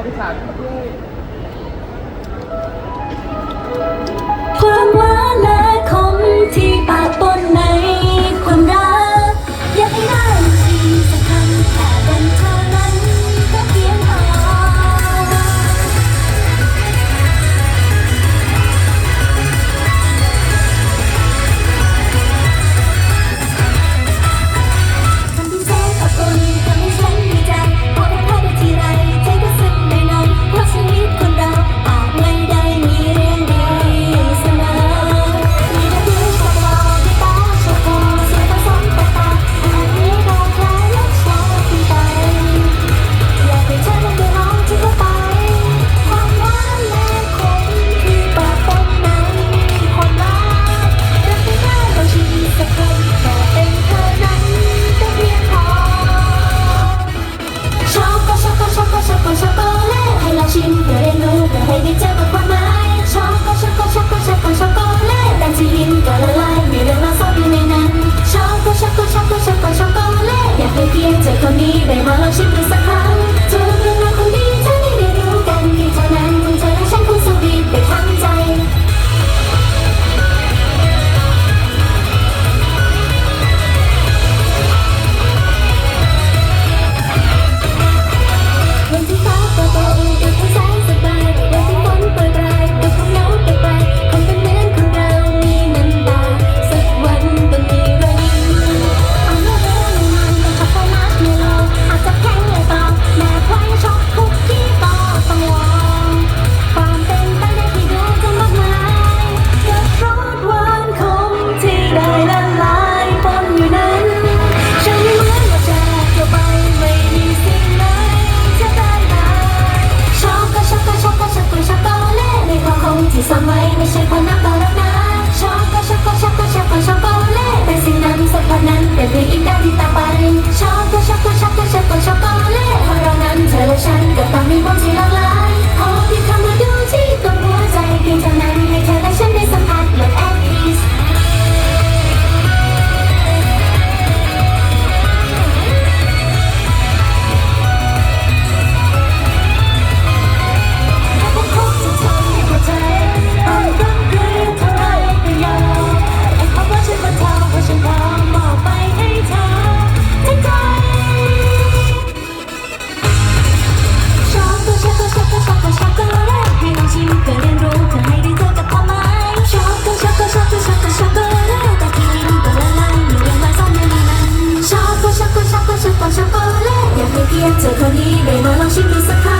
สงสารเขาด้วย 让我们幸福安。to somewhere ช็อกโกช็อกช็อกโแลตอยากให้เพียงเธอคนนี้ได้มาลองชิมดูสักครั้ง